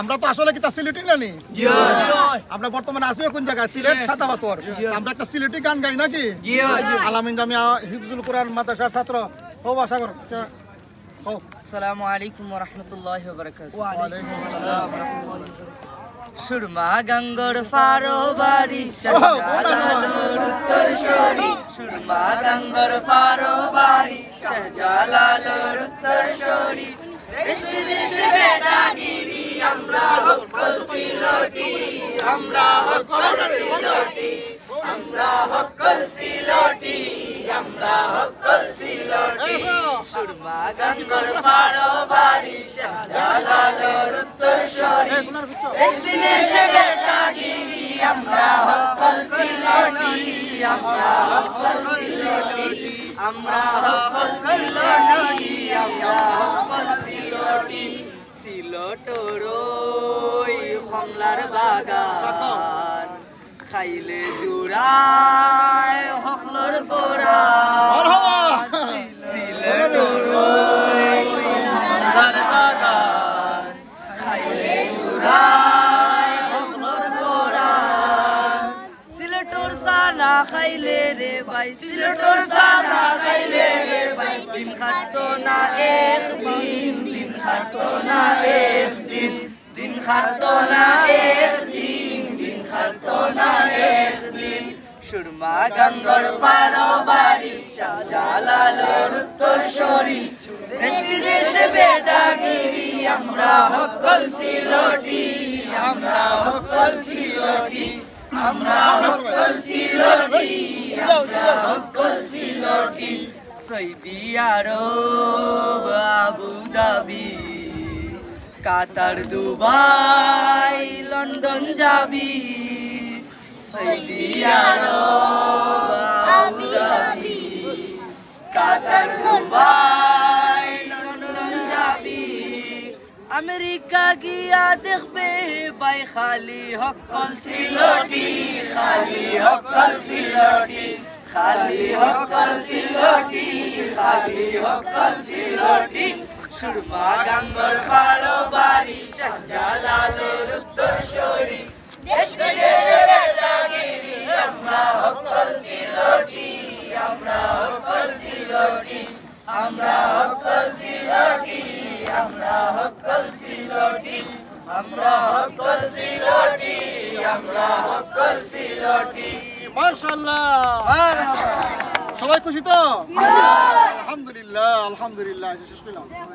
আমরা তো আসলে কি তা সিলেটি নানি আমরা বর্তমানে আছি কোন জায়গায়? সিলেট সাতাবাতর আমরা একটা সিলেটি গান গাই নাকি? আলামিন জামিয়া হিফজুল কোরআন মাদ্রাসার ছাত্র। হো আশা কর আসসালামু আলাইকুম রহমতুল্লাহ বরকাত ওয়ালাইকুম আসসালাম। সুরমা গঙ্গর ফারো বাড়ি শাহজালালোর উত্তর সরি সুরমা গঙ্গর ফারো বাড়ি শাহজালালোর উত্তর সরি দেশে দেশে বেটাগিরি আমরা হকল সিলটি আমরা হকল সিলটি আমরা হকল সিলটি আমরা হকল সিলটি সুরমা গঙ্গর ফারো বাড়ি, শাহজালালোর উত্তর সরি। দেশে বেটাগিরি আমরা হকল সিলটি আমরা হকল সিলটি খাইলে জুড়ায় হকলর কমলার খাইলে রে ভাই সিলেটর রে ভাই। দিন খাটো না এক দিন দিন খাটো না এক দিন দিন খাটো না এক সুরমা গঙ্গর ফারো বাড়ি শাহজালালোর উত্তর সরি। দেশে দেশে বেটাগিরি আমরা হকল সিলটি, আমরা হকল সিলটি, আমরা হকল সিলটি, আমরা হকল Sylheti. Saudi Arab Abu Dhabi, Qatar Dubai, London যাবি। Saudi Arab Abu Dhabi Qatar Dubai London যাবি। আমেরিকা গিয়া দেখবে, বাই খালি হকল সিলটি, খালি হকল সিলটি, খালি হকল সিলটি, খালি হকল সিলটি। সুরমা গঙ্গর খাড়ো বাড়ি শাহজালালোর হকল সিলটি আমরা হকল সিলটি আমরা হকল সিলটি আমরা হকল সিলটি। মাশাআল্লাহ। সবাই খুশি তো? আলহামদুলিল্লাহ আলহামদুলিল্লাহ শেষ করলাম।